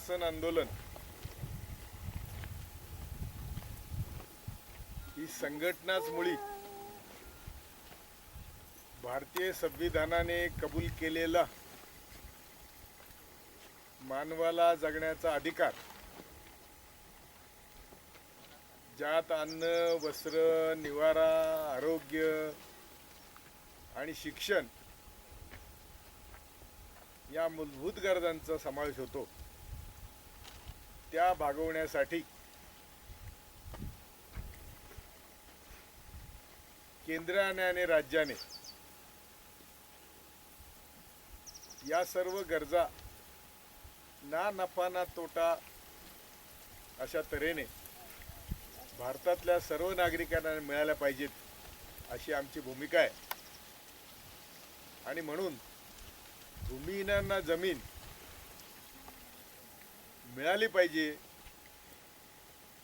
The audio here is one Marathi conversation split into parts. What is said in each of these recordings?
शासन आंदोलन. ही संघटनाच मुळी. भारतीय संविधानाने कबूल केलेला मानवाला जगण्याचा अधिकार. ज्यात अन्न वस्त्र निवारा आरोग्य आणि शिक्षण या मूलभूत गरजांचा समावेश होतो. त्या भागवण्यासाठी केंद्राने आणि राज्याने या सर्व गरजा ना नफा ना तोटा अशा तऱ्हेने भारतातल्या सर्व नागरिकांना मिळाल्या पाहिजेत अशी आमची भूमिका आहे. आणि म्हणून भूमिहीनांना जमीन मिळाली पाहिजे.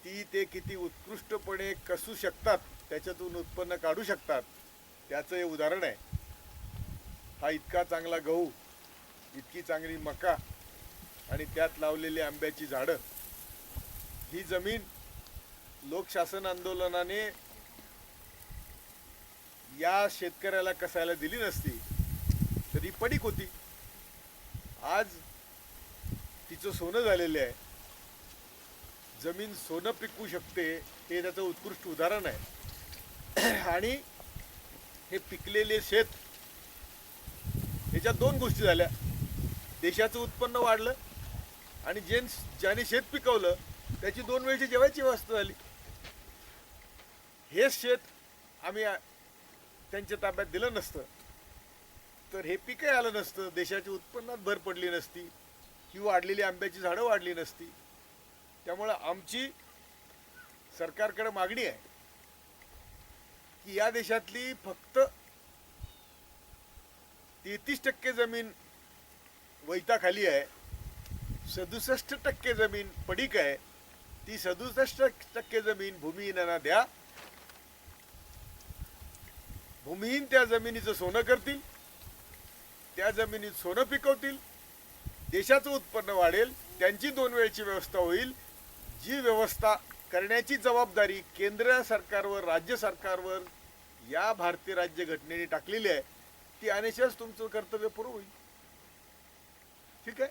ती ते किती उत्कृष्टपणे कसू शकतात त्याच्यातून उत्पन्न काढू शकतात त्याचं हे उदाहरण आहे. हा इतका चांगला गहू इतकी चांगली मका आणि त्यात लावलेली आंब्याची झाडं. ही जमीन लोकशासन आंदोलनाने या शेतकऱ्याला कसायला दिली नसती तरी पडीक होती. आज तिचं सोनं झालेलं आहे. जमीन सोनं पिकवू शकते हे त्याचं उत्कृष्ट उदाहरण आहे. आणि हे पिकलेले शेत ह्याच्यात दोन गोष्टी झाल्या. देशाचं उत्पन्न वाढलं आणि जे ज्याने शेत पिकवलं त्याची दोन वेळची जेवायची व्यवस्था झाली. हेच शेत आम्ही त्यांच्या ताब्यात दिलं नसतं. तर हे पिकही आलं नसतं. देशाच्या उत्पन्नात भर पडली नसती. ही वाढलेली आंब्याची झाडं वाढली नसती. त्यामुळं आमची सरकारकडे मागणी आहे की या देशातली फक्त तेहतीस टक्के जमीन वैताखाली आहे सदुसष्ट टक्के जमीन पडीक आहे ती सदुसष्ट टक्के जमीन भूमिहीनांना द्या. भूमिहीन त्या जमिनीचं सोनं करतील त्या जमिनीत सोनं पिकवतील देशाचं उत्पन्न वाढेल त्यांची दोन वेळची व्यवस्था होईल. जी व्यवस्था करण्याची जबाबदारी केंद्र सरकारवर राज्य सरकारवर या भारतीय राज्य घटनेने टाकलेली आहे ती अनिशच तुमचं कर्तव्य पूर्ण होईल. ठीक आहे?